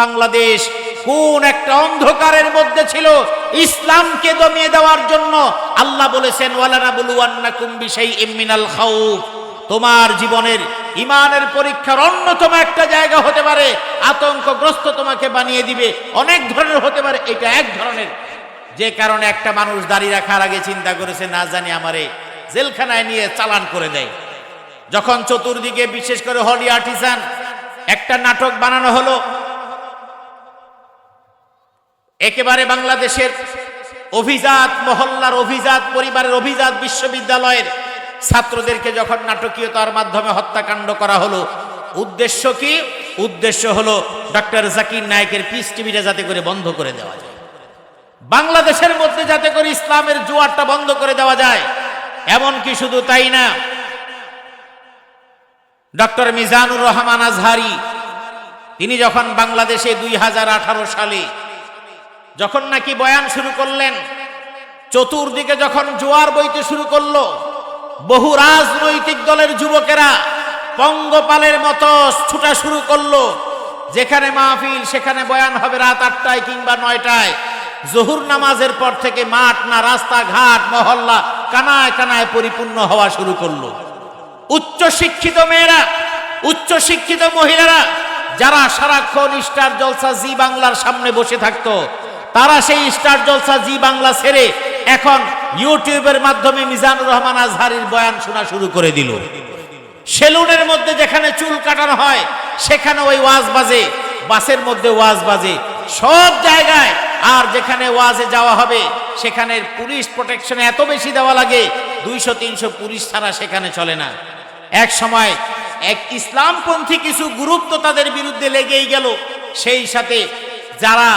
বাংলাদেশ কোন একটা অন্ধকারের মধ্যে ছিল ইসলামকে দমিয়ে দেওয়ার জন্য আল্লাহ বলেছেন ওয়ালানা বুলুয়ান্নাকুম বিশাইইম মিনাল খাউফ। তোমার জীবনের ইমানের পরীক্ষার অন্যতম একটা জায়গা হতে পারে, আতঙ্কগ্রস্ত তোমাকে বানিয়ে দিবে, অনেক ধরনের হতে পারে, এটা এক ধরনের। যে কারণে একটা মানুষ দাড়ি রাখার আগে চিন্তা করেছে, না জানি আমারে জেলখানায় নিয়ে চালান করে দেয়। যখন চতুর্দিকে বিশেষ করে হলি আর্টিসান, একটা নাটক বানানো হলো একেবারে বাংলাদেশের অভিজাত মহল্লার অভিজাত পরিবারের অভিজাত বিশ্ববিদ্যালয়ের ছাত্রদেরকে যখন নাটকীয়তার মাধ্যমে হত্যাকাণ্ড করা হলো, উদ্দেশ্য কি? উদ্দেশ্য হলো ডক্টর জাকির নায়কের পিস টিভিটা যাতে করে বন্ধ করে দেওয়া যায়। বাংলাদেশের মধ্যে যাতে করে ইসলামের জোয়ারটা বন্ধ করে দেওয়া যায়। এমন কি শুধু তাই না? ডক্টর মিজানুর রহমান আজহারি, তিনি যখন বাংলাদেশে দুই হাজার আঠারো সালে যখন নাকি বয়ান শুরু করলেন, চতুর্দিকে যখন জোয়ার বইতে শুরু করল, বহু রাজনৈতিক দলের যুবকেরা পঙ্গপালের মতো ছুটা শুরু করল, যেখানে মাহফিল, সেখানে বয়ান হবে রাত আটটায় কিংবা নয়টায়। জহুর নামাজের পর থেকে মাঠ না, রাস্তাঘাট, মহল্লা কানায় কানায় পরিপূর্ণ হওয়া শুরু করল। উচ্চ শিক্ষিত মেয়েরা, উচ্চ শিক্ষিত মহিলারা, যারা সারাক্ষণ স্টার জলসা জি বাংলার সামনে বসে থাকতো তারা সেই স্টার জলসা জি বাংলা ছেড়ে এখন ইউটিউবের মাধ্যমে মিজানুর রহমান আজহারির বয়ান শোনা শুরু করে দিল। সেলুনের মধ্যে যেখানে চুল কাটানো হয়, সেখানে ওই ওয়াজ বাজে, বাসের মধ্যে ওয়াজ বাজে। সব জায়গায় আর যেখানে ওয়াজে যাওয়া হবে, সেখানে পুলিশ প্রোটেকশন এত বেশি দেওয়া লাগে, দুইশো, তিনশো পুলিশ ছাড়া সেখানে চলে না। এক সময় এক ইসলামপন্থী কিছু গুরুত্ব তাদের বিরুদ্ধে লেগেই গেল, সেই সাথে যারা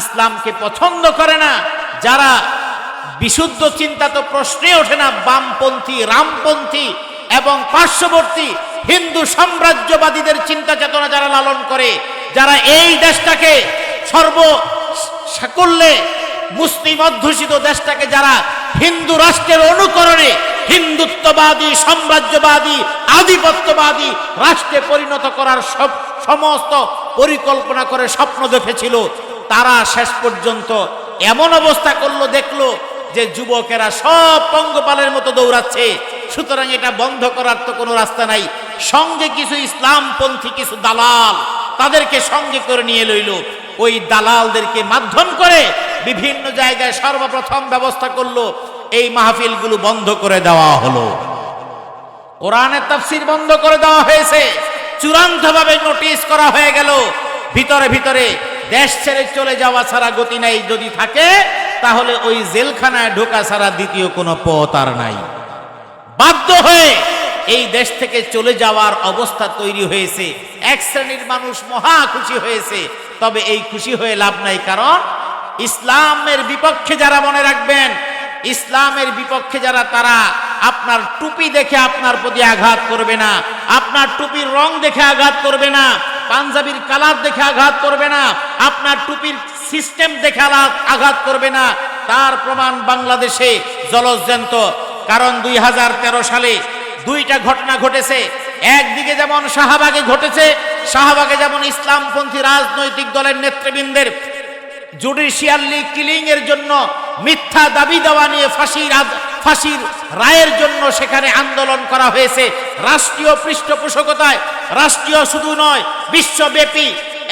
ইসলামকে পছন্দ করে না, যারা বিশুদ্ধ চিন্তা তো প্রশ্নে ওঠে না, বামপন্থী, রামপন্থী এবং পার্শ্ববর্তী হিন্দু সাম্রাজ্যবাদীদের চিন্তা চেতনা যারা লালন করে, যারা এই দেশটাকে সর্ব সাকল্যে মুসলিম অধ্যুষিত দেশটাকে যারা হিন্দু রাষ্ট্রের অনুকরণে হিন্দুত্ববাদী, সাম্রাজ্যবাদী, আধিপত্যবাদী রাষ্ট্রে পরিণত করার সব সমস্ত পরিকল্পনা করে স্বপ্ন দেখেছিল, তারা শেষ পর্যন্ত এমন অবস্থা করল, দেখল যে যুবকেরা সব পঙ্গপালের মতো দৌড়াচ্ছে। সুতরাং এটা বন্ধ করার তো কোনো রাস্তা নাই। সঙ্গে কিছু ইসলামপন্থী, কিছু দালাল তাদেরকে সঙ্গে করে নিয়ে লইল। ওই দালালদেরকে মাধ্যম করে বিভিন্ন জায়গায় সর্বপ্রথম ব্যবস্থা করল। এই মাহফিলগুলো বন্ধ করে দেওয়া হলো। কোরআনের তাফসির বন্ধ করে দেওয়া হয়েছে। চূড়ান্তভাবে নোটিশ করা হয়ে গেল। ভিতরে ভিতরে দেশ ছেড়ে চলে যাওয়া ছাড়া গতি নাই। যদি থাকে, তাহলে ওই জেলখানায় ঢোকা ছাড়া দ্বিতীয় কোনো পথ আর নাই। বাধ্য হয়ে এই দেশ থেকে চলে যাওয়ার অবস্থা তৈরি হয়েছে। এক শ্রেণির মানুষ মহা খুশি হয়েছে। তবে এই খুশি হয়ে লাভ নাই। কারণ ইসলামের বিপক্ষে যারা মনে রাখবেন ইসলামের বিপক্ষে যারা, তারা আপনার টুপি দেখে আপনার প্রতি আঘাত করবে না, আপনার টুপির রং দেখে আঘাত করবে না, পাঞ্জাবির কালার দেখে আঘাত করবে না, আপনার টুপির সিস্টেম দেখে আঘাত করবে না, তার প্রমাণ বাংলাদেশে জলজ্জান্ত। কারণ দুই হাজার তেরো সালে দুইটা ঘটনা ঘটেছে, একদিকে যেমন শাহবাগে ঘটেছে, শাহবাগে যেমন ইসলামপন্থী রাজনৈতিক দলের নেতৃবৃন্দের জুডিশিয়ালি কিলিং এর জন্য মিথ্যা দাবি দেওয়া নিয়ে ফাঁসির ফাঁসির রায়ের জন্য সেখানে আন্দোলন করা হয়েছে। রাষ্ট্রীয় পৃষ্ঠপোষকতায়, রাষ্ট্রীয় শুধু নয়, বিশ্বব্যাপী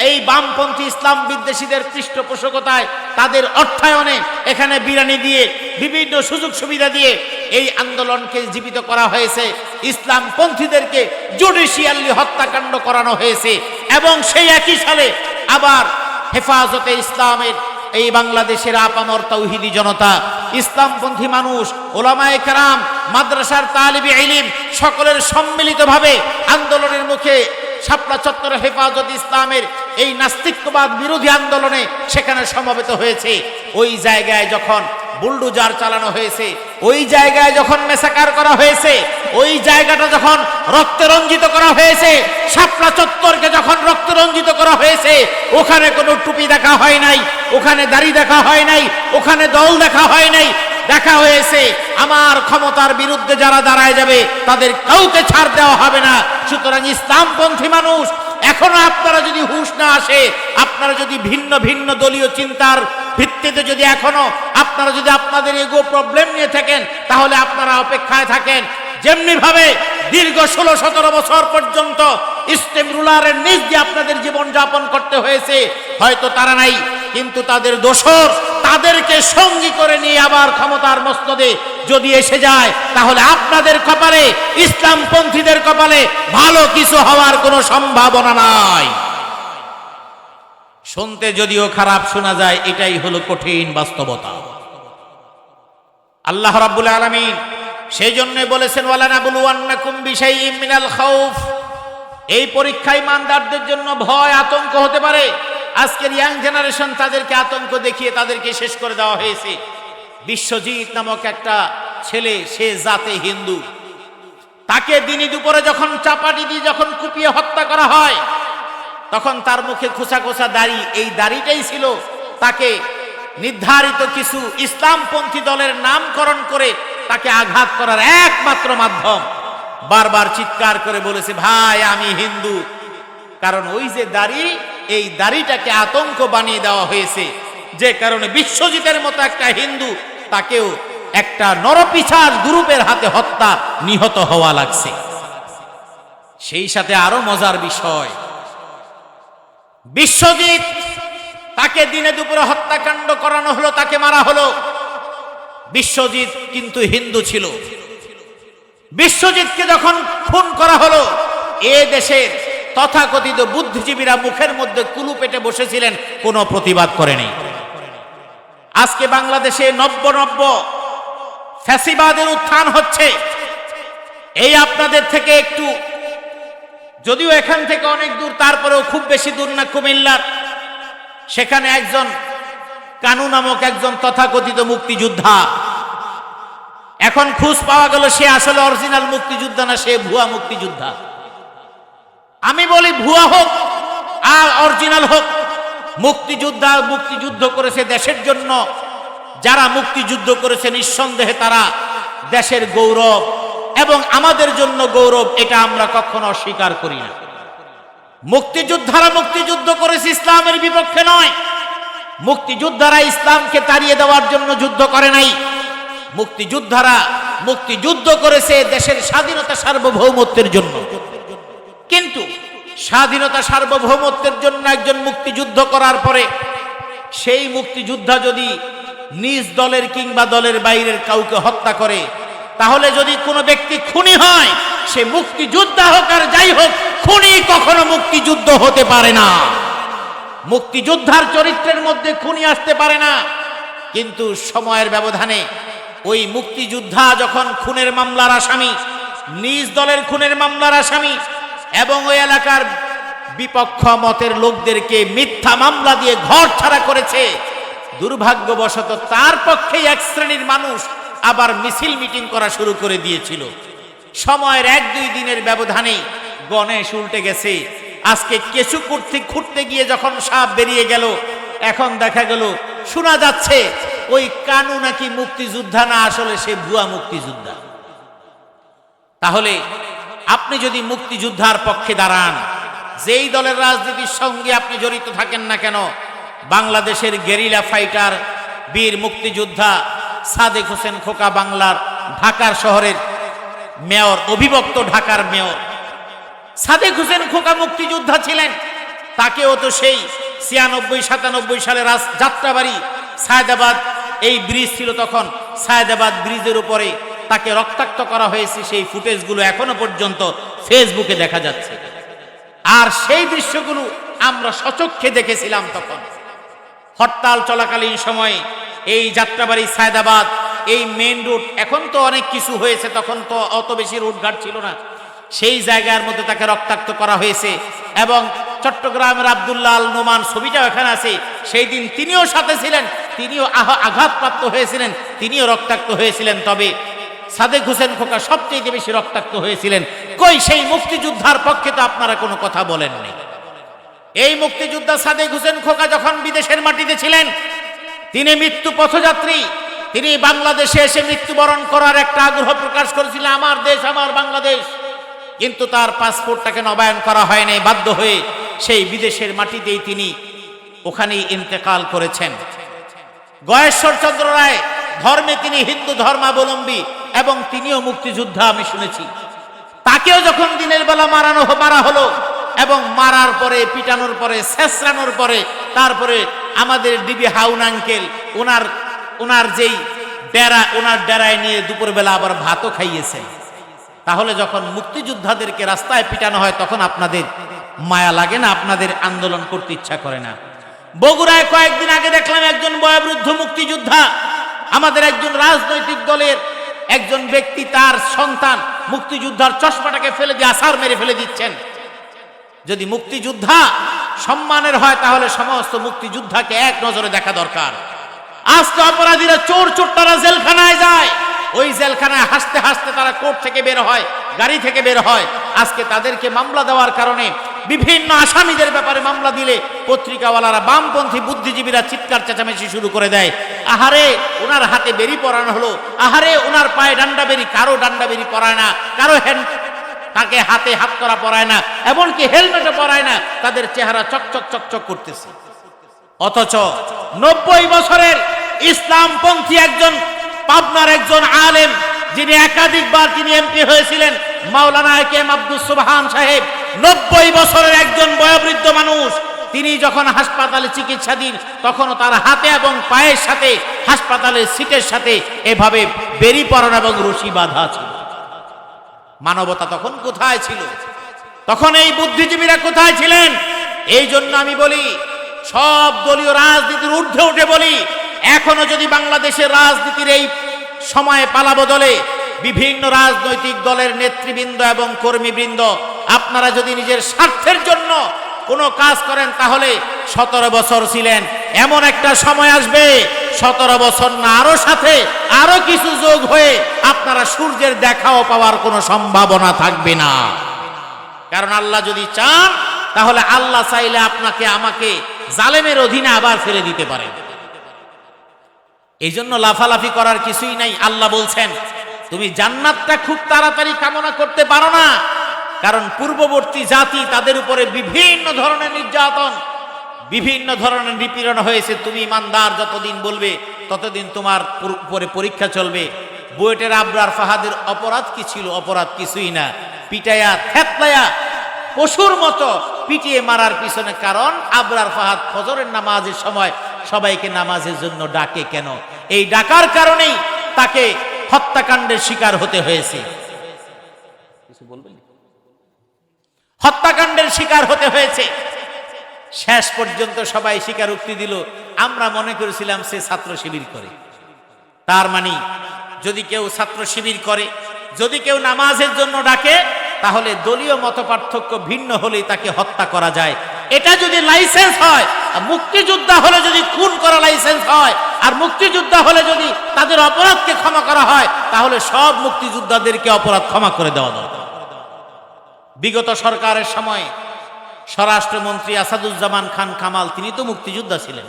এই বামপন্থী ইসলাম বিদ্বেষীদের পৃষ্ঠপোষকতায় তাদের অর্থায়নে এখানে বিরানি দিয়ে, বিভিন্ন সুযোগ সুবিধা দিয়ে এই আন্দোলনকে জীবিত করা হয়েছে। ইসলামপন্থীদেরকে জুডিশিয়ালি হত্যাকাণ্ড করানো হয়েছে এবং সেই একই সালে আবার হেফাজতে ইসলামের এই বাংলাদেশের আপামর তৌহিদি জনতা, ইসলামপন্থী মানুষ, ওলামায় কেরাম, মাদ্রাসার তালিবি ইলিম, সকলের সম্মিলিতভাবে আন্দোলনের মুখে শাপলা চত্বর হেফাজত ইসলামের এই নাস্তিকবাদ বিরোধী আন্দোলনে সেখানে সমবেত হয়েছে। ওই জায়গায় যখন বুলডুজার চালানো হয়েছে। ওই জায়গায় যখন মেসাকার করা হয়েছে, ওই জায়গাটা যখন রক্তে রঞ্জিত করা হয়েছে, শাপলা চত্বরকে যখন রক্ত রঞ্জিত করা হয়েছে, ওখানে কোনো টুপি দেখা হয় নাই, ওখানে দাড়ি দেখা হয় নাই, ওখানে দল দেখা হয় নাই। দেখা হয়েছে, আমার ক্ষমতার বিরুদ্ধে যারা দাঁড়ায় যাবে, তাদের কাউকে ছাড় দেওয়া হবে না। সুতরাং ইসলামপন্থী মানুষ, এখনও আপনারা যদি হুঁশ না আসে, আপনারা যদি ভিন্ন ভিন্ন দলীয় চিন্তার ভিত্তিতে যদি এখনও আপনারা যদি আপনাদের এগো প্রবলেম নিয়ে থাকেন, তাহলে আপনারা অপেক্ষায় থাকেন। যেমনি ভাবে দীর্ঘ ষোলো, সতেরো বছর পর্যন্ত ইস্টেম রুলারের নিজ দিয়ে আপনাদের জীবন যাপন করতে হয়েছে, হয়তো তারা নাই, কিন্তু তাদের দোষর তাদেরকে সঙ্গী করে নিয়ে আবার ক্ষমতার মস্তদে যদি এসে যায়, তাহলে আপনাদের কপালে, ইসলামপন্থীদের কপালে ভালো কিছু হওয়ার কোনো সম্ভাবনা নাই। শুনতে যদিও খারাপ, শোনা যায়, এটাই হলো কঠিন বাস্তবতা। আল্লাহ রাব্বুল আলামিন সেই জন্য বলেছেন ওয়ালানা বুলুয়ান্নাকুম বিশাইইম মিনাল খাউফ। এই পরীক্ষায় ইমানদারদের জন্য ভয়, আতঙ্ক হতে পারে। আজকের ইয়াং জেনারেশন তাদেরকে আতঙ্ক দেখিয়ে তাদেরকে শেষ করে দেওয়া হয়েছে। বিশ্বজিৎ নামক একটা ছেলে, সে জাতে হিন্দু। তাকে দিনই দুপুরে যখন চাপাটি দিয়ে যখন কুপিয়ে হত্যা করা হয় তখন তার মুখে খোসা খোসা দাড়ি, এই দাড়িটাই ছিল তাকে নির্ধারিত কিছু ইসলামপন্থী দলের নামকরণ করে তাকে আঘাত করার একমাত্র মাধ্যম। বারবার চিৎকার করে বলেছে, ভাই, আমি হিন্দু। কারণ ওই যে দাড়ি, এই দাড়িটাকে আতঙ্ক বানিয়ে দেওয়া হয়েছে। যে কারণে বিশ্বজিতের মতো একটা হিন্দু তাকেও একটা নরপিছার গ্রুপের হাতে হত্যা নিহত হওয়া লাগছে। সেই সাথে আরও মজার বিষয় বিশ্বজিৎ, তাকে দিনে দুপুরে হত্যাকাণ্ড করানো হলো, তাকে মারা হলো। বিশ্বজিৎ কিন্তু হিন্দু ছিল। বিশ্বজিৎকে যখন খুন করা হলো, এ দেশের তথাকথিত বুদ্ধিজীবীরা মুখের মধ্যে কুলু পেটে বসেছিলেন, কোনো প্রতিবাদ করেনি। আজকে বাংলাদেশে নব্য নব্য ফ্যাসিবাদের উত্থান হচ্ছে। এই আপনাদের থেকে একটু যদিও এখান থেকে অনেক দূর, তারপরেও খুব বেশি দূর না কুমিল্লার সেখানে একজন কানু নামক একজন তথাকথিত মুক্তিযোদ্ধা। এখন খুঁজ পাওয়া গেল সে আসলে অরিজিনাল মুক্তিযোদ্ধা না, সে ভুয়া মুক্তিযোদ্ধা। আমি বলি ভুয়া হোক আর অরিজিনাল হোক, মুক্তিযোদ্ধা মুক্তিযুদ্ধ করেছে দেশের জন্য। যারা মুক্তিযুদ্ধ করেছে, নিঃসন্দেহে তারা দেশের গৌরব এবং আমাদের জন্য গৌরব, এটা আমরা কখনো অস্বীকার করি না। মুক্তিযোদ্ধারা মুক্তিযুদ্ধ করেছে, ইসলামের বিপক্ষে নয়। মুক্তিযোদ্ধারা ইসলামকে তাড়িয়ে দেওয়ার জন্য যুদ্ধ করে নাই। মুক্তিযোদ্ধারা মুক্তিযুদ্ধ করেছে দেশের স্বাধীনতা সার্বভৌমত্বের জন্য। কিন্তু স্বাধীনতা সার্বভৌমত্বের জন্য একজন মুক্তিযুদ্ধ করার পরে সেই মুক্তিযোদ্ধা যদি নিজ দলের কিংবা দলের বাইরের কাউকে হত্যা করে তাহলে যদি কোনো ব্যক্তি খুনি হয়, সে মুক্তিযোদ্ধা হোক আর যাই হোক, খুনি কখনো মুক্তিযুদ্ধ হতে পারে না। মুক্তিযোদ্ধার চরিত্রের মধ্যে খুনি আসতে পারে না। কিন্তু সময়ের ব্যবধানে ওই মুক্তিযোদ্ধা যখন খুনের মামলার আসামি, নিজ দলের খুনের মামলার আসামি এবং ওই এলাকার বিপক্ষ মতের লোকদেরকে মিথ্যা মামলা দিয়ে ঘর ছাড়া করেছে, দুর্ভাগ্যবশত তার পক্ষেই এক শ্রেণির মানুষ আবার মিছিল মিটিং করা শুরু করে দিয়েছিল। সময়ের এক দুই দিনের ব্যবধানে গণেশ উল্টে গেছে। আজকে কেঁচু কুর্তি খুঁড়তে গিয়ে যখন সাপ বেরিয়ে গেল, এখন দেখা গেল শোনা যাচ্ছে ওই কানু নাকি মুক্তিযোদ্ধা না, আসলে সে ভুয়া মুক্তিযোদ্ধা। তাহলে আপনি যদি মুক্তিযোদ্ধার পক্ষে দাঁড়ান, যেই দলের রাজনীতির সঙ্গে আপনি জড়িত থাকেন না কেন, বাংলাদেশের গেরিলা ফাইটার, বীর মুক্তিযোদ্ধা সাদেক হোসেন খোকা বাংলার ঢাকার শহরের মেয়র, অভিভক্ত ঢাকার মেয়র। সাদেক হোসেন খোকা মুক্তিযোদ্ধা ছিলেন। তাকেও তো সেই ছিয়ানব্বই, সাতানব্বই সালে যাত্রাবাড়ি সায়দাবাদ, এই ব্রিজ ছিল তখন। সায়দাবাদ ব্রিজের উপরে তাকে রক্তাক্ত করা হয়েছে সেই ফুটেজগুলো এখনও পর্যন্ত ফেসবুকে দেখা যাচ্ছে। আর সেই দৃশ্যগুলো আমরা সচক্ষে দেখেছিলাম তখন। হরতাল চলাকালীন সময়ে এই যাত্রাবাড়ি সায়দাবাদ, এই মেন রুট এখন তো অনেক কিছু হয়েছে, তখন তো অত বেশি রুটঘাট ছিল না। সেই জায়গার মধ্যে তাকে রক্তাক্ত করা হয়েছে এবং চট্টগ্রামের আবদুল্লাহ নোমান ছবিটাও এখানে আছে। সেই দিন তিনিও সাথে ছিলেন, তিনিও আঘাতপ্রাপ্ত হয়েছিলেন, তিনিও রক্তাক্ত হয়েছিলেন। তবে সাদেক হোসেন খোকা সবচেয়ে বেশি রক্তাক্ত হয়েছিলেন। কই সেই মুক্তিযোদ্ধার পক্ষে তো আপনারা কোনো কথা বলেননি। এই মুক্তিযোদ্ধা সাদেক হোসেন খোকা যখন বিদেশের মাটিতে ছিলেন তিনি মৃত্যু পথযাত্রী। তিনি বাংলাদেশে এসে মৃত্যুবরণ করার একটা আগ্রহ প্রকাশ করেছিলেন আমার দেশ, আমার বাংলাদেশ। কিন্তু তার পাসপোর্টটাকে নবায়ন করা হয়নি বাধ্য হয়ে সেই বিদেশের মাটিতেই তিনি ওখানেই ইন্তেকাল করেছেন। গয়েশ্বরচন্দ্র রায় ধর্মে তিনি হিন্দু ধর্মাবলম্বী এবং তিনিও মুক্তিযোদ্ধা, আমি শুনেছি। তাকেও যখন দিনের বেলা মারানো, মারা হলো এবং মারার পরে, পিটানোর পরে শেষরানোর পরে, তারপরে আমাদের ডিবি হাউন আঙ্কেল ওনার ওনার যেই ডেরা ওনার ডেরায় নিয়ে দুপুরবেলা আবার ভাতও খাইয়েছেন। তাহলে যখন মুক্তিযোদ্ধাদেরকে রাস্তায় পিটানো হয়, তখন আপনাদের মায়া লাগে না, আপনাদের আন্দোলন করতে ইচ্ছা করে না। বগুড়ায় কয়েকদিন আগে দেখলাম একজন বয়োবৃদ্ধ মুক্তিযোদ্ধা, আমাদের একজন রাজনৈতিক দলের একজন ব্যক্তি, তার সন্তান মুক্তিযোদ্ধার চশমাটাকে ফেলে দিয়ে আসার মেরে ফেলে দিচ্ছেন। যদি মুক্তিযোদ্ধা সম্মানের হয়, তাহলে সমস্ত মুক্তিযোদ্ধাকে এক নজরে দেখা দরকার। আজকে অপরাধীরা চোর চোরটারা জেলখানায় যায়। ওই জেলখানায় হাসতে হাসতে তারা কোর্ট থেকে বের হয়, গাড়ি থেকে বের হয়। আজকে তাদেরকে মামলা দেওয়ার কারণে বিভিন্ন আসামিদের ব্যাপারে মামলা দিলে পত্রিকাওয়ালারা বামপন্থী বুদ্ধিজীবীরা চিৎকার চেঁচামেচি শুরু করে দেয়। আহারে, ওনার হাতে বেরি পরানো হলো। আহারে, ওনার পায়ে ডান্ডা বেরি কারও ডান্ডা বেরি পরায় না। কারও হ্যান্ড তাকে হাতে হাত করা পরায় না, এমনকি হেলমেটও পরায় না, তাদের চেহারা চকচক চকচক করতেছে। অথচ নব্বই বছরের ইসলামপন্থী একজন, পাবনার একজন আলেম, যিনি একাধিকবার তিনি এমপি হয়েছিলেন, মাওলানা এম আব্দুল সুবহান সাহেব, নব্বই বছরের একজন বয়োবৃদ্ধ মানুষ, তিনি যখন হাসপাতালে চিকিৎসাধীন, তখনও তার হাতে এবং পায়ের সাথে, হাসপাতালের সিটের সাথে এভাবে বেরি পরানো এবং রশি বাঁধা ছিল। মানবতা তখন কোথায় ছিল? তখন এই বুদ্ধিজীবীরা কোথায় ছিলেন? এই জন্য আমি বলি, সব দলীয় রাজনীতির ঊর্ধ্বে উঠে বলি, এখনও যদি বাংলাদেশের রাজনীতির এই সময়ে পালা বদলে বিভিন্ন রাজনৈতিক দলের নেতৃবৃন্দ এবং কর্মীবৃন্দ, আপনারা যদি নিজের স্বার্থের জন্য কোনো কাজ করেন, তাহলে সতেরো বছর ছিলেন। এমন একটা সময় আসবে সতেরো বছর না, আরও সাথে আরও কিছু যোগ হয়ে আপনারা সূর্যের দেখাও পাওয়ার কোনো সম্ভাবনা থাকবে না। কারণ আল্লাহ যদি চান, তাহলে আল্লাহ চাইলে আপনাকে, আমাকে জালেমের অধীনে আবার ফেলে দিতে পারে এই জন্য লাফালাফি করার কিছুই নাই। আল্লাহ বলছেন, তুমি জান্নাতটা খুব তাড়াতাড়ি কামনা করতে পারো না, কারণ পূর্ববর্তী জাতি তাদের উপরে বিভিন্ন ধরনের নির্যাতন বিভিন্ন ধরনের নিপীড়ন হয়েছে তুমি ইমানদার যতদিন বলবে ততদিন তোমার উপরে পরীক্ষা চলবে। বুয়েটের আবরার ফাহাদের অপরাধ কি ছিল? অপরাধ কিছুই না। পিটায়া থেতলায়া পশুর মতো পিটিয়ে মারার পিছনে কারণ আবরার ফাহাদ ফজরের নামাজের সময় সবাইকে নামাজের জন্য ডাকে কেন? এই ডাকার কারণেই তাকে হত্যাকাণ্ডের শিকার হতে হয়েছে। কিছু বলবেন? হত্যাকাণ্ডের শিকার হতে হয়েছে। শেষ পর্যন্ত সবাই স্বীকারোক্তি দিল। আমরা মনে করেছিলাম সে ছাত্র শিবির করে। তার মানে যদি কেউ ছাত্র শিবির করে, যদি কেউ নামাজের জন্য ডাকে, তাহলে দলীয় মত পার্থক্য ভিন্ন হলেই তাকে হত্যা করা যায়। এটা যদি লাইসেন্স হয় মুক্তিযোদ্ধা হলে যদি খুন করা লাইসেন্স হয়, আর মুক্তিযোদ্ধা হলে যদি তাদের অপরাধকে ক্ষমা করা হয়, তাহলে সব মুক্তিযোদ্ধাদেরকে অপরাধ ক্ষমা করে দেওয়া দরকার। বিগত সরকারের সময় স্বরাষ্ট্রমন্ত্রী আসাদুজ্জামান খান কামাল, তিনি তো মুক্তিযোদ্ধা ছিলেন।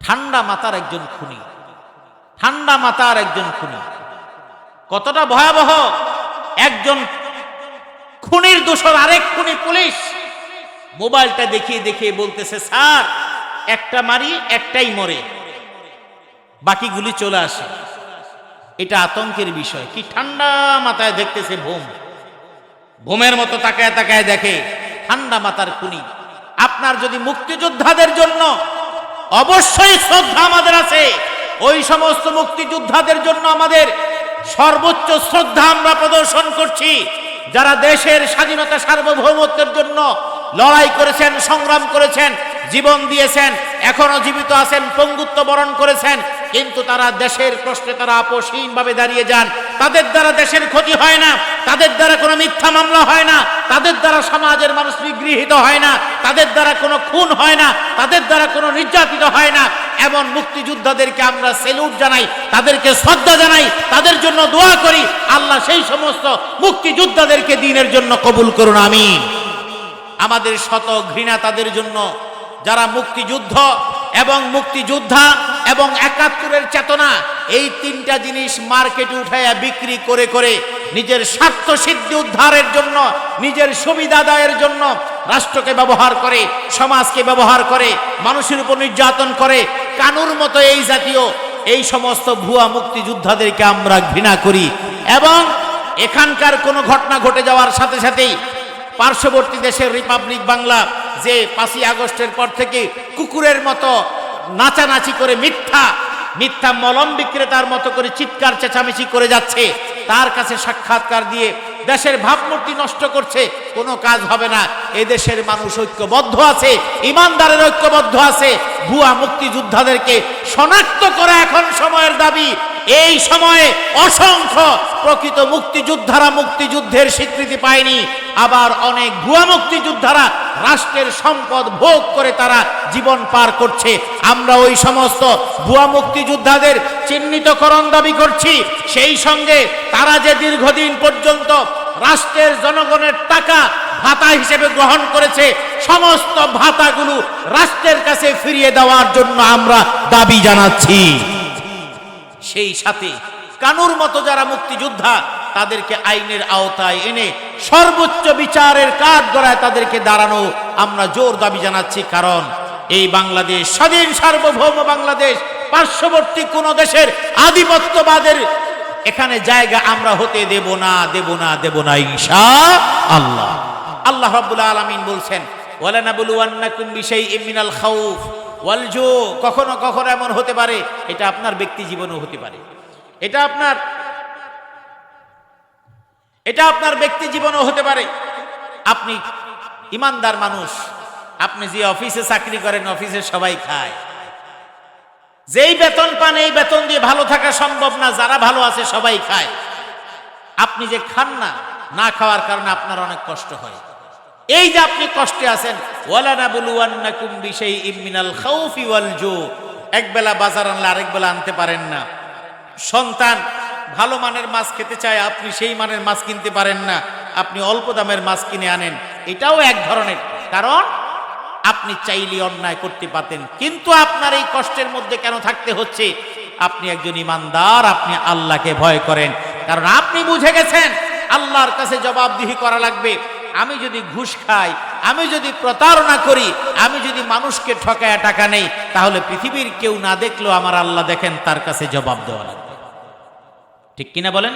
ঠান্ডা মাতার একজন খুনি। ঠান্ডা মাতার একজন খুনি। কতটা ভয়াবহ! একজন খুনির দোষর আরেক খুনি পুলিশ। মোবাইলটা দেখিয়ে দেখিয়ে বলতেছে, স্যার, একটা মারি, একটাই মরে। বাকিগুলি চলে আসে। এটা আতঙ্কের বিষয়। কি ঠান্ডা মাথায় দেখতেছে ভোম। ভোমের মতো তাকায় তাকায় দেখে। ঠান্ডা মাথার খুনি। আপনার যদি মুক্তিযোদ্ধাদের জন্য অবশ্যই শ্রদ্ধা আমাদের আছে, ওই সমস্ত মুক্তিযোদ্ধাদের জন্য আমাদের সর্বোচ্চ শ্রদ্ধা আমরা প্রদর্শন করছি। যারা দেশের স্বাধীনতা সার্বভৌমত্বের জন্য লড়াই করেছেন, সংগ্রাম করেছেন, জীবন দিয়েছেন, এখনও জীবিত আছেন, পঙ্গুত্ব বরণ করেছেন কিন্তু তারা দেশের প্রশ্নে তারা আপোষহীনভাবে দাঁড়িয়ে যান। তাদের দ্বারা দেশের ক্ষতি হয় না, তাদের দ্বারা কোনো মিথ্যা মামলা হয় না, তাদের দ্বারা সমাজের মানুষ নিগৃহীত হয় না, তাদের দ্বারা কোনো খুন হয় না, তাদের দ্বারা কোনো নির্যাতিত হয় না। এমন মুক্তিযোদ্ধাদেরকে আমরা সেলুট জানাই, তাদেরকে শ্রদ্ধা জানাই, তাদের জন্য দোয়া করি। আল্লাহ সেই সমস্ত মুক্তিযোদ্ধাদেরকে দিনের জন্য কবুল করুন আমি আমাদের শত ঘৃণা তাদের জন্য। যারা মুক্তিযুদ্ধ এবং মুক্তিযোদ্ধা এবং একাত্তরের চেতনা, এই তিনটা জিনিস মার্কেটে উঠাইয়া বিক্রি করে করে নিজের স্বার্থ সিদ্ধি উদ্ধারের জন্য, নিজের সুবিধা আদায়ের জন্য রাষ্ট্রকে ব্যবহার করে, সমাজকে ব্যবহার করে, মানুষের উপর নির্যাতন করে, কানুর মতো এই জাতীয়, এই সমস্ত ভুয়া মুক্তিযোদ্ধাদেরকে আমরা ঘৃণা করি। এবং এখানকার কোনো ঘটনা ঘটে যাওয়ার সাথে সাথেই পার্শ্ববর্তী দেশের রিপাবলিক বাংলা যে পাঁচই আগস্টের পর থেকে কুকুরের মতো নাচানাচি করে মিথ্যা মিথ্যা মলম বিক্রেতার মতো করে চিৎকার, চেঁচামেচি করে যাচ্ছে। তার কাছে সাক্ষাৎকার দিয়ে দেশের ভাবমূর্তি নষ্ট করছে। কোনো কাজ হবে না। এই দেশের মানুষ ঐক্যবদ্ধ আছে, ইমানদারের ঐক্যবদ্ধ আছে। ভুয়া মুক্তিযোদ্ধাদেরকে শনাক্ত করা এখন সময়ের দাবি। এই সময়ে অসংখ্য প্রকৃত মুক্তিযোদ্ধারা মুক্তিযুদ্ধের স্বীকৃতি পায়নি। আবার অনেক ভুয়া মুক্তিযোদ্ধারা রাষ্ট্রের সম্পদ ভোগ করে তারা জীবন পার করছে। আমরা ওই সমস্ত ভুয়া মুক্তিযোদ্ধাদের চিহ্নিতকরণ দাবি করছি। সেই সঙ্গে তারা যে দীর্ঘদিন পর্যন্ত রাষ্ট্রের জনগণের টাকা ভাতা হিসেবে গ্রহণ করেছে, সমস্ত ভাতাগুলো রাষ্ট্রের কাছে ফিরিয়ে দেওয়ার জন্য আমরা দাবি জানাচ্ছি। সেই সাথে কানুর মতো যারা মুক্তিযোদ্ধা, তাদেরকে আইনের আওতায় এনে সর্বোচ্চ বিচারের কাঠ গড়ায় তাদেরকে দাঁড়ানো আমরা জোর দাবি জানাচ্ছি। কারণ এই বাংলাদেশ স্বাধীন, সার্বভৌম বাংলাদেশ, পার্শ্ববর্তী কোন দেশের আধিপত্যবাদের এখানে জায়গা আমরা হতে দেব না দেব না দেব না ইনশা আল্লাহ আল্লাহ রাব্বুল আলামিন বলছেন ওয়ালানাবুলুয়ান্নাকুম বিশাইইম মিনাল খাউফ। ওয়াল জু কখনো কখনো এমন হতে পারে, এটা আপনার ব্যক্তি জীবনেও হতে পারে। এটা আপনার এটা আপনার ব্যক্তি জীবনেও হতে পারে। আপনি ইমানদার মানুষ, আপনি যে অফিসে চাকরি করেন, অফিসে সবাই খায়। যেই বেতন পান, এই বেতন দিয়ে ভালো থাকা সম্ভব না, যারা ভালো আছে সবাই খায়। আপনি যে খান না না খাওয়ার কারণে আপনার অনেক কষ্ট হয়। এই যে আপনি কষ্টে আছেন ওয়ালানা বুলুয়ান্নাকুম বিশাইইম মিনাল খাউফি ওয়াল জু। এক বেলা বাজার আনলে আরেক বেলা আনতে পারেন না। সন্তান, ভালো মানের মাছ খেতে চায়, আপনি সেই মানের মাছ কিনতে পারেন না। আপনি অল্প দামের মাছ কিনে আনেন। এটাও এক ধরনের। কারণ, আপনি চাইলে অন্যায় করতে পারতেন। কিন্তু আপনার এই কষ্টের মধ্যে কেন থাকতে হচ্ছে? আপনি একজন ইমানদার, আপনি আল্লাহকে ভয় করেন। কারণ আপনি বুঝে গেছেন, আল্লাহর কাছে জবাবদিহি করা লাগবে। আমি যদি ঘুষ খাই, আমি যদি প্রতারণা করি, আমি যদি মানুষকে ঠকায় টাকা নেই, তাহলে পৃথিবীর কেউ না দেখলেও আমার আল্লাহ দেখেন, তার কাছে জবাব দেওয়া লাগবে। ঠিক কিনা বলেন?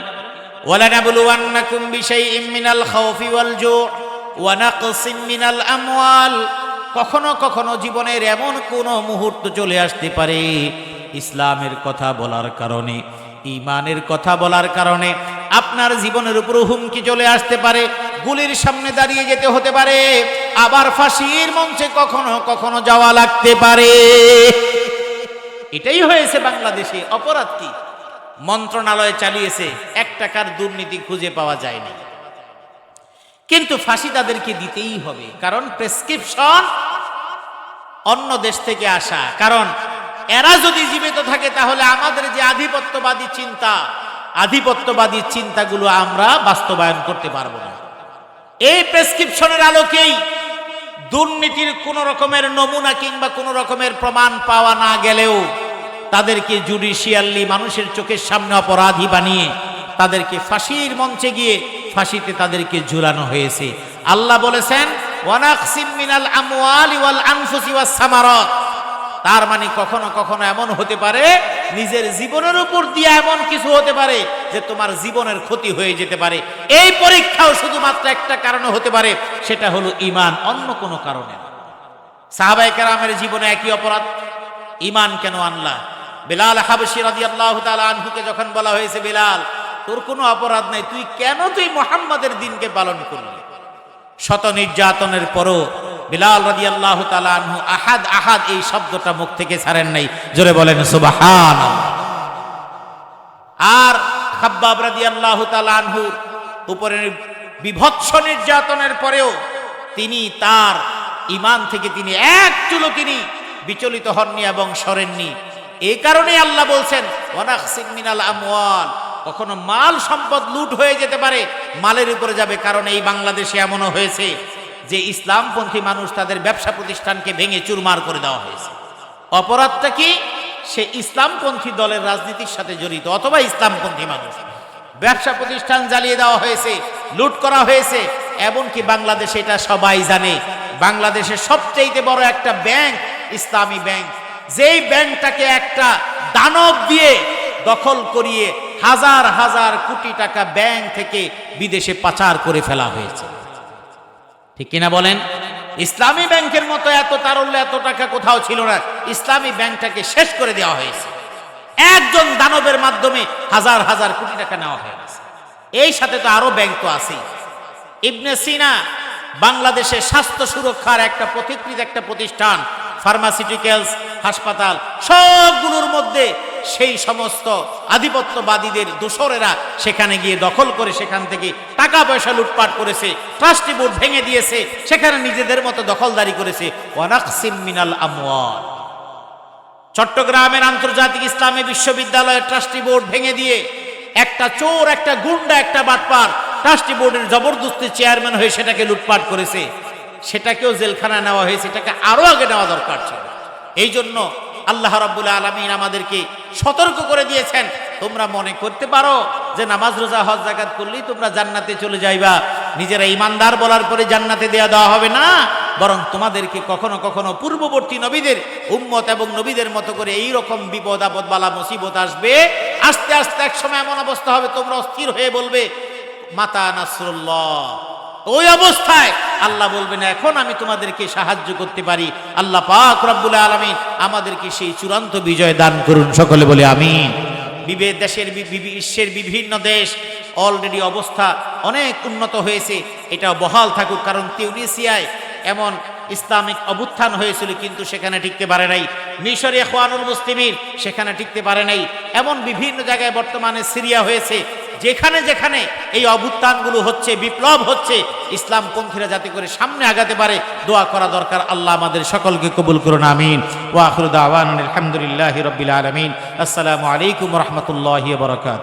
কখনো কখনো জীবনের এমন কোন মুহূর্ত চলে আসতে পারে, ইসলামের কথা বলার কারণে ইমানের কথা বলার কারণে আপনার জীবনের উপর হুমকি চলে আসতে পারে, গুলির সামনে দাঁড়িয়ে যেতে হতে পারে, আবার ফাঁসির মঞ্চে কখনো কখনো যাওয়া লাগতে পারে। এটাই হয়েছে বাংলাদেশে, অপরাধ কি? মন্ত্রণালয় চালিয়েছে, এক টাকার দুর্নীতি খুঁজে পাওয়া যায়নি কিন্তু ফাঁসি তাদেরকে দিতেই হবে, কারণ প্রেসক্রিপশন অন্য দেশ থেকে আসা। কারণ এরা যদি জীবিত থাকে, তাহলে আমাদের যে আধিপত্যবাদী চিন্তা আধিপত্যবাদী চিন্তাগুলো আমরা বাস্তবায়ন করতে পারব না। এই প্রেসক্রিপশনের আলোকেই দুর্নীতির কোন রকমের নমুনা কিংবা কোন রকমের প্রমাণ পাওয়া না গেলেও তাদেরকে জুডিশিয়ালি মানুষের চোখের সামনে অপরাধী বানিয়ে তাদেরকে ফাঁসির মঞ্চে গিয়ে ফাঁসিতে তাদেরকে ঝুলানো হয়েছে। আল্লাহ বলেছেন তার মানে কখনো কখনো এমন হতে পারে নিজের জীবনের উপর দিয়ে এমন কিছু হতে পারে যে তোমার জীবনের ক্ষতি হয়ে যেতে পারে। এই পরীক্ষাও শুধুমাত্র একটা কারণে হতে পারে, সেটা হলো ইমান অন্য কোনো কারণে সাহাবাই কেরামের জীবনে একই অপরাধ ইমান কেন আনলা? বেলাল হাবশি রাজি আল্লাহ আনহুকে যখন বলা হয়েছে, বেলাল, তোর কোনো অপরাধ নাই, তুই কেন তুই মোহাম্মদের দিনকে পালন করলি? শত নির্যাতনের পরও বিলাল রাজি আল্লাহ আনহু, আহাদ আহাদ, এই শব্দটা মুখ থেকে ছাড়েন নাই। জোরে বলেন সুবাহান আর খাব্বাব রাজি আল্লাহ আনহুর উপরে বিভৎস নির্যাতনের পরেও তিনি তার ইমান থেকে তিনি এক চুলো তিনি বিচলিত হননি এবং সরেননি। এই কারণে আল্লাহ বলছেন মিনাল আমওয়াল। কখনো মাল সম্পদ লুট হয়ে যেতে পারে, মালের উপরে যাবে, কারণ এই বাংলাদেশে এমনও হয়েছে। যে ইসলামপন্থী মানুষ তাদের ব্যবসা প্রতিষ্ঠানকে ভেঙে চুরমার করে দেওয়া হয়েছে। অপরাধটা কি? সে ইসলামপন্থী দলের রাজনীতির সাথে জড়িত, অথবা ইসলামপন্থী মানুষ। ব্যবসা প্রতিষ্ঠান জ্বালিয়ে দেওয়া হয়েছে, লুট করা হয়েছে, এমনকি বাংলাদেশে এটা সবাই জানে। বাংলাদেশের সবচেয়ে বড় একটা ব্যাংক, ইসলামী ব্যাংক। যেই ব্যাংকটাকে একটা দানব দিয়ে দখল করিয়ে হাজার হাজার কোটি টাকা ব্যাংক থেকে বিদেশে পাচার করে ফেলা হয়েছে। ঠিক কিনা বলেন? ইসলামী ব্যাংকের মতো এত তারল্য, এত টাকা কোথাও ছিল না। ইসলামী ব্যাংকটাকে শেষ করে দেওয়া হয়েছে। একজন দানবের মাধ্যমে হাজার হাজার কোটি টাকা নেওয়া হয়ে গেছে। এই সাথে তো আরও ব্যাংক তো আছেই। ইবনে সিনা বাংলাদেশের স্বাস্থ্য সুরক্ষার একটা পথিকৃত একটা প্রতিষ্ঠান ফার্মাসিউটিক্যালস হাসপাতাল, সবগুলোর মধ্যে সেই সমস্ত আধিপত্যবাদীদের দোসরেরা সেখানে গিয়ে দখল করে সেখান থেকে টাকা পয়সা লুটপাট করেছে ট্রাস্টি বোর্ড ভেঙে দিয়েছে, সেখানে নিজেদের মতো দখলদারি করেছে। মিনাল আমওয়াল। চট্টগ্রামের আন্তর্জাতিক ইসলামী বিশ্ববিদ্যালয়ের ট্রাস্টি বোর্ড ভেঙে দিয়ে একটা চোর, একটা গুন্ডা, একটা বাটপার ট্রাস্টি বোর্ডের জবরদস্তি চেয়ারম্যান হয়ে সেটাকে লুটপাট করেছে। সেটাকেও জেলখানা নেওয়া হয়েছে এটাকে আরও আগে নেওয়া দরকার ছিল। এই জন্য আল্লাহ রাব্বুল আলমিন আমাদেরকে সতর্ক করে দিয়েছেন, তোমরা মনে করতে পারো যে নামাজ, রোজা, হজ জাকাত করলেই তোমরা জান্নাতে চলে যাইবা। নিজেরা ইমানদার বলার পরে জান্নাতে দেয়া দেওয়া হবে না, বরং তোমাদেরকে কখনো কখনো পূর্ববর্তী নবীদের, উম্মত এবং নবীদের মতো করে এই রকম বিপদ, আপদ, বালা, মুসিবত আসবে। আস্তে আস্তে এক সময় এমন অবস্থা হবে, তোমরা অস্থির হয়ে বলবে, মাতা নাসরুল্লাহ। ওই অবস্থায় আল্লাহ বলবেন, এখন আমি তোমাদেরকে সাহায্য করতে পারি। আল্লাহ পাক রব্বুল আলমিন আমাদেরকে সেই চূড়ান্ত বিজয় দান করুন। সকলে বলে আমি বিবে, দেশের বিশ্বের বিভিন্ন দেশ অলরেডি অবস্থা অনেক উন্নত হয়েছে। এটা বহাল থাকুক, কারণ তিউনিসিয়ায় এমন ইসলামিক অবুত্থান হয়েছিল, কিন্তু সেখানে টিকতে পারে নাই। মিশরে খোয়ানুল মুসলিমিন, সেখানে টিকতে পারে নাই। এমন বিভিন্ন জায়গায় বর্তমানে সিরিয়া হয়েছে। যেখানে যেখানে এই অভ্যুত্থানগুলো হচ্ছে, বিপ্লব হচ্ছে ইসলাম পন্থীরা যাতে করে সামনে আগাতে পারে, দোয়া করা দরকার। আল্লাহ আমাদের সকলকে কবুল করুন, আমিন। ওয়াহরুদ আওয়ান আলহামদুলিল্লাহ রবিল আলমিন। আসসালামু আলাইকুম রহমতুল্লাহ বরকাত